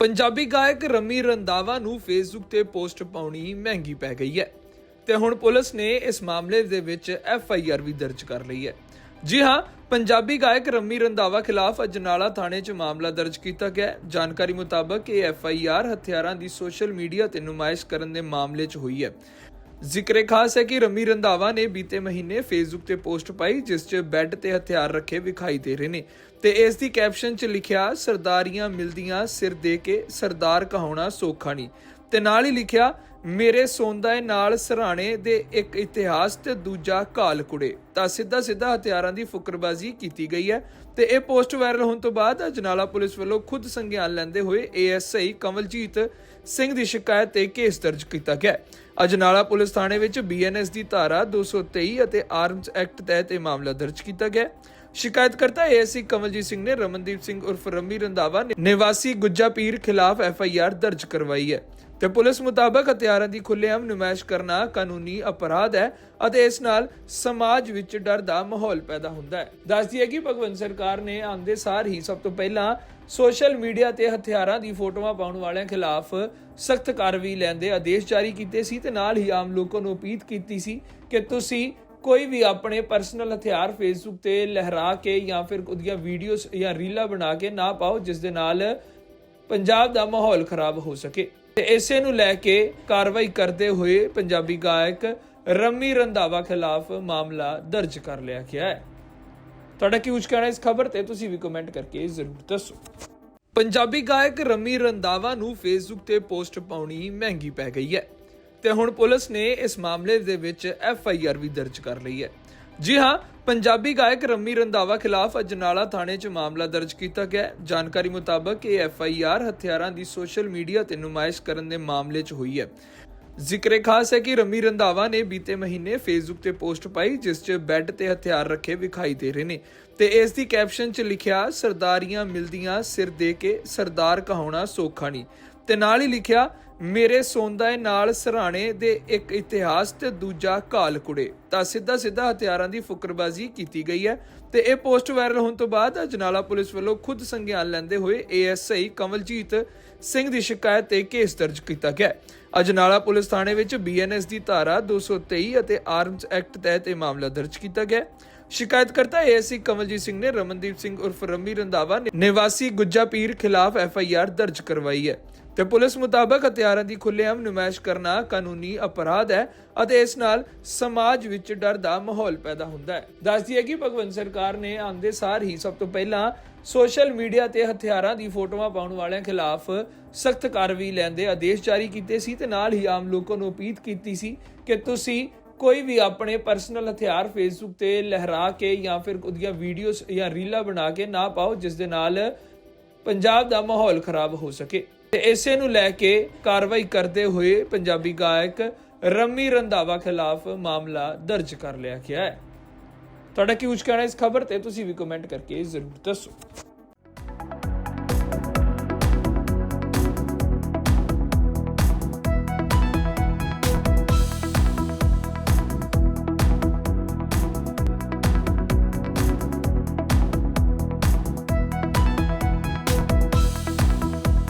ਪੰਜਾਬੀ ਗਾਇਕ ਰਮੀ ਰੰਦਾਵਾ ਨੂੰ ਫੇਸਬੁੱਕ ਤੇ ਪੋਸਟ ਪਾਉਣੀ ਮਹਿੰਗੀ ਪੈ ਗਈ ਹੈ। ਤੇ ਹੁਣ ਪੁਲਿਸ ਨੇ ਇਸ ਮਾਮਲੇ ਦੇ ਵਿੱਚ ਐਫ ਆਈ ਆਰ ਵੀ ਦਰਜ ਕਰ ਲਈ ਹੈ। ਜੀ ਹਾਂ, ਪੰਜਾਬੀ ਗਾਇਕ ਰਮੀ ਰੰਦਾਵਾ ਖਿਲਾਫ ਅਜਨਾਲਾ ਥਾਣੇ 'ਚ ਮਾਮਲਾ ਦਰਜ ਕੀਤਾ ਗਿਆ ਜਾਣਕਾਰੀ ਮੁਤਾਬਕ ਇਹ ਐਫ ਆਈ ਆਰ ਹਥਿਆਰਾਂ ਦੀ ਸੋਸ਼ਲ ਮੀਡੀਆ ਤੇ ਨੁਮਾਇਸ਼ ਕਰਨ ਦੇ ਮਾਮਲੇ 'ਚ ਹੋਈ ਹੈ। ਜ਼ਿਕਰੇ ਖਾਸ ਹੈ ਕਿ ਰਮੀ ਰੰਧਾਵਾ ਨੇ ਬੀਤੇ ਮਹੀਨੇ ਫੇਸਬੁੱਕ ਤੇ ਪੋਸਟ ਪਾਈ, ਜਿਸ 'ਚ ਬੈੱਡ ਤੇ ਹਥਿਆਰ ਰੱਖੇ ਵਿਖਾਈ ਦੇ ਰਹੇ ਨੇ। ਤੇ ਇਸ ਦੀ ਕੈਪਸ਼ਨ 'ਚ ਲਿਖਿਆ, ਸਰਦਾਰੀਆਂ ਮਿਲਦੀਆਂ ਸਿਰ ਦੇ ਕੇ ਸਰਦਾਰ ਕਹਾਉਣਾ ਸੌਖਾ ਨਹੀਂ। ਤੇ ਨਾਲ ਹੀ ਲਿਖਿਆ, ਮੇਰੇ ਸੌਂਦਾ ਏ ਨਾਲ ਸਰਾਣੇ ਦੇ ਇੱਕ ਇਤਿਹਾਸ ਤੇ ਦੂਜਾ ਕਾਲ ਕੁੜੇ। ਤਾਂ ਸਿੱਧਾ ਸਿੱਧਾ ਹਥਿਆਰਾਂ ਦੀ ਫੁਕਰਬਾਜ਼ੀ ਕੀਤੀ ਗਈ ਹੈ ਤੇ ਇਹ ਪੋਸਟ ਵਾਇਰਲ ਹੋਣ ਤੋਂ ਬਾਅਦ ਅਜਨਾਲਾ ਪੁਲਿਸ ਵੱਲੋਂ ਖੁਦ ਸੰਗਿਆਨ ਲੈਂਦੇ ਹੋਏ ਏਐਸਆਈ ਕਮਲਜੀਤ ਸਿੰਘ ਦੀ ਸ਼ਿਕਾਇਤ ਤੇ ਕੇਸ ਦਰਜ ਕੀਤਾ ਗਿਆ ਅਜਨਾਲਾ ਪੁਲਿਸ ਥਾਣੇ ਵਿੱਚ ਬੀਐਨਐਸ ਦੀ ਧਾਰਾ 223 ਅਤੇ ਆਰਮਸ ਐਕਟ ਤਹਿਤ ਇਹ ਮਾਮਲਾ ਦਰਜ ਕੀਤਾ ਗਿਆ ਸ਼ਿਕਾਇਤਕਰਤਾ ਏਐਸਸੀ ਕਮਲਜੀਤ ਸਿੰਘ ਨੇ ਰਮਨਦੀਪ ਸਿੰਘ ਉਰਫ ਰੰਮੀ ਰੰਧਾਵਾ ਨਿਵਾਸੀ ਗੁੱਜਾ ਪੀਰ ਖਿਲਾਫ ਐਫਆਈਆਰ ਦਰਜ ਕਰਵਾਈ ਹੈ ਤੇ ਪੁਲਿਸ ਮੁਤਾਬਕ ਹਥਿਆਰਾਂ ਦੀ ਖੁੱਲ੍ਹੇਆਮ ਨੁਮਾਇਸ਼ ਕਰਨਾ ਕਾਨੂੰਨੀ ਅਪਰਾਧ ਹੈ ਅਤੇ ਇਸ ਨਾਲ ਸਮਾਜ ਵਿੱਚ ਡਰ ਦਾ ਮਾਹੌਲ ਪੈਦਾ ਹੁੰਦਾ ਹੈ। ਦੱਸਦੀ ਹੈ ਕਿ ਭਗਵੰਤ ਸਰਕਾਰ ਨੇ ਆਂਦੇ ਸਾਰ ਹੀ ਸਭ ਤੋਂ ਪਹਿਲਾਂ ਸੋਸ਼ਲ ਮੀਡੀਆ ਤੇ ਹਥਿਆਰਾਂ ਦੀ ਫੋਟੋਆਂ ਪਾਉਣ ਵਾਲਿਆਂ ਖਿਲਾਫ ਸਖਤ ਕਾਰਵਾਈ ਲੈਣ ਦੇ ਆਦੇਸ਼ ਜਾਰੀ ਕੀਤੇ ਸੀ ਤੇ ਨਾਲ ਹੀ ਆਮ ਲੋਕਾਂ ਨੂੰ ਅਪੀਲ ਕੀਤੀ ਸੀ ਕਿ ਤੁਸੀਂ ਕੋਈ ਵੀ ਆਪਣੇ ਪਰਸਨਲ ਹਥਿਆਰ ਫੇਸਬੁੱਕ ਤੇ ਲਹਿਰਾ ਕੇ ਜਾਂ ਫਿਰ ਉਹਦੀਆਂ ਵੀਡੀਓਜ਼ ਜਾਂ ਰੀਲਾਂ ਬਣਾ ਕੇ ਨਾ ਪਾਓ, ਜਿਸ ਦੇ ਨਾਲ ਪੰਜਾਬ ਦਾ ਮਾਹੌਲ ਖਰਾਬ ਹੋ ਸਕੇ। ਤੇ ਇਸੇ ਨੂੰ ਲੈ ਕੇ ਕਾਰਵਾਈ ਕਰਦੇ ਹੋਏ ਪੰਜਾਬੀ ਗਾਇਕ ਰਮੀ ਰੰਧਾਵਾ ਖਿਲਾਫ ਮਾਮਲਾ ਦਰਜ ਕਰ ਲਿਆ ਗਿਆ ਹੈ। ਤੁਹਾਡਾ ਕੀ ਕੁਝ ਕਹਿਣਾ ਇਸ ਖਬਰ ਤੇ? ਤੁਸੀਂ ਵੀ ਕਮੈਂਟ ਕਰਕੇ ਜ਼ਰੂਰ ਦੱਸੋ। ਪੰਜਾਬੀ ਗਾਇਕ ਰਮੀ ਰੰਦਾਵਾ ਨੂੰ ਫੇਸਬੁੱਕ ਤੇ ਪੋਸਟ ਪਾਉਣੀ ਮਹਿੰਗੀ ਪੈ ਗਈ ਹੈ। ਤੇ ਹੁਣ ਪੁਲਿਸ ਨੇ ਇਸ ਮਾਮਲੇ ਦੇ ਵਿੱਚ ਐਫ ਆਈ ਆਰ ਵੀ ਦਰਜ ਕਰ ਲਈ ਹੈ। ਜੀ ਹਾਂ, ਪੰਜਾਬੀ ਗਾਇਕ ਰਮੀ ਰੰਦਾਵਾ ਖਿਲਾਫ ਅਜਨਾਲਾ ਥਾਣੇ 'ਚ ਮਾਮਲਾ ਦਰਜ ਕੀਤਾ ਗਿਆ ਹੈ। ਜਾਣਕਾਰੀ ਮੁਤਾਬਕ ਇਹ ਐਫ ਆਈ ਆਰ ਹਥਿਆਰਾਂ ਦੀ ਸੋਸ਼ਲ ਮੀਡੀਆ ਤੇ ਨੁਮਾਇਸ਼ ਕਰਨ ਦੇ ਮਾਮਲੇ 'ਚ ਹੋਈ ਹੈ। ਜ਼ਿਕਰੇ ਖਾਸ ਹੈ ਕਿ ਰਮੀ ਰੰਧਾਵਾ ਨੇ ਬੀਤੇ ਮਹੀਨੇ ਫੇਸਬੁੱਕ ਤੇ ਪੋਸਟ ਪਾਈ, ਜਿਸ 'ਚ ਬੈੱਡ ਤੇ ਹਥਿਆਰ ਰੱਖੇ ਵਿਖਾਈ ਦੇ ਰਹੇ ਨੇ। ਤੇ ਇਸ ਦੀ ਕੈਪਸ਼ਨ 'ਚ ਲਿਖਿਆ, ਸਰਦਾਰੀਆਂ ਮਿਲਦੀਆਂ ਸਿਰ ਦੇ ਕੇ ਸਰਦਾਰ ਕਹਾਉਣਾ ਸੌਖਾ ਨਹੀਂ। ਤੇ ਨਾਲ ਹੀ ਲਿਖਿਆ, ਮੇਰੇ ਸੌਂਦਾ ਨਾਲ ਸਰਾਣੇ ਦੇ ਇੱਕ ਇਤਿਹਾਸ ਤੇ ਦੂਜਾ ਕਾਲ ਕੁੜੇ। ਤਾਂ ਸਿੱਧਾ ਸਿੱਧਾ ਹਥਿਆਰਾਂ ਦੀ ਫੁਕਰਬਾਜ਼ੀ ਕੀਤੀ ਗਈ ਹੈ ਤੇ ਇਹ ਪੋਸਟ ਵਾਇਰਲ ਹੋਣ ਤੋਂ ਬਾਅਦ ਅਜਨਾਲਾ ਪੁਲਿਸ ਵੱਲੋਂ ਖੁਦ ਸੰਗਿਆਨ ਲੈਂਦੇ ਹੋਏ ਏਐਸਆਈ ਕਮਲਜੀਤ ਸਿੰਘ ਦੀ ਸ਼ਿਕਾਇਤ ਤੇ ਕੇਸ ਦਰਜ ਕੀਤਾ ਗਿਆ ਅਜਨਾਲਾ ਪੁਲਿਸ ਥਾਣੇ ਵਿੱਚ ਬੀਐਨਐਸ ਦੀ ਧਾਰਾ 223 ਅਤੇ ਆਰਮਸ ਐਕਟ ਤਹਿਤ ਇਹ ਮਾਮਲਾ ਦਰਜ ਕੀਤਾ ਗਿਆ ਸ਼ਿਕਾਇਤਕਰਤਾ ਏਐਸਸੀ ਕਮਲਜੀਤ ਸਿੰਘ ਨੇ ਰਮਨਦੀਪ ਸਿੰਘ ਉਰਫ ਰੰਮੀ ਰੰਧਾਵਾ ਨਿਵਾਸੀ ਗੁੱਜਾ ਪੀਰ ਖਿਲਾਫ ਐਫਆਈਆਰ ਦਰਜ ਕਰਵਾਈ ਹੈ ਤੇ ਪੁਲਿਸ ਮੁਤਾਬਕ ਹਥਿਆਰਾਂ ਦੀ ਖੁੱਲ੍ਹੇਆਮ ਨੁਮਾਇਸ਼ ਕਰਨਾ ਕਾਨੂੰਨੀ ਅਪਰਾਧ ਹੈ ਅਤੇ ਇਸ ਨਾਲ ਸਮਾਜ ਵਿੱਚ ਡਰ ਦਾ ਮਾਹੌਲ ਪੈਦਾ ਹੁੰਦਾ ਹੈ। ਦੱਸਦੀ ਹੈ ਕਿ ਭਗਵੰਤ ਸਰਕਾਰ ਨੇ ਆਂਦੇ ਸਾਰ ਹੀ ਸਭ ਤੋਂ ਪਹਿਲਾਂ ਸੋਸ਼ਲ ਮੀਡੀਆ ਤੇ ਹਥਿਆਰਾਂ ਦੀ ਫੋਟੋਆਂ ਪਾਉਣ ਵਾਲਿਆਂ ਖਿਲਾਫ ਸਖਤ ਕਾਰਵਾਈ ਲੈਣ ਦੇ ਆਦੇਸ਼ ਜਾਰੀ ਕੀਤੇ ਸੀ ਤੇ ਨਾਲ ਹੀ ਆਮ ਲੋਕਾਂ ਨੂੰ ਅਪੀਲ ਕੀਤੀ ਸੀ ਕਿ ਤੁਸੀਂ ਕੋਈ ਵੀ ਆਪਣੇ ਪਰਸਨਲ ਹਥਿਆਰ ਫੇਸਬੁੱਕ ਤੇ ਲਹਿਰਾ ਕੇ ਜਾਂ ਫਿਰ ਉਹਦੀਆਂ ਵੀਡੀਓਜ਼ ਜਾਂ ਰੀਲਾਂ ਬਣਾ ਕੇ ਨਾ ਪਾਓ, ਜਿਸ ਦੇ ਨਾਲ ਪੰਜਾਬ ਦਾ ਮਾਹੌਲ ਖਰਾਬ ਹੋ ਸਕੇ। ਤੇ ਇਸੇ ਨੂੰ ਲੈ ਕੇ ਕਾਰਵਾਈ ਕਰਦੇ ਹੋਏ ਪੰਜਾਬੀ ਗਾਇਕ ਰਮੀ ਰੰਧਾਵਾ ਖਿਲਾਫ ਮਾਮਲਾ ਦਰਜ ਕਰ ਲਿਆ ਗਿਆ ਹੈ। ਤੁਹਾਡਾ ਕੀ ਕੁਝ ਕਹਿਣਾ ਇਸ ਖਬਰ ਤੇ, ਤੁਸੀਂ ਵੀ ਕਮੈਂਟ ਕਰਕੇ ਜ਼ਰੂਰ ਦੱਸੋ।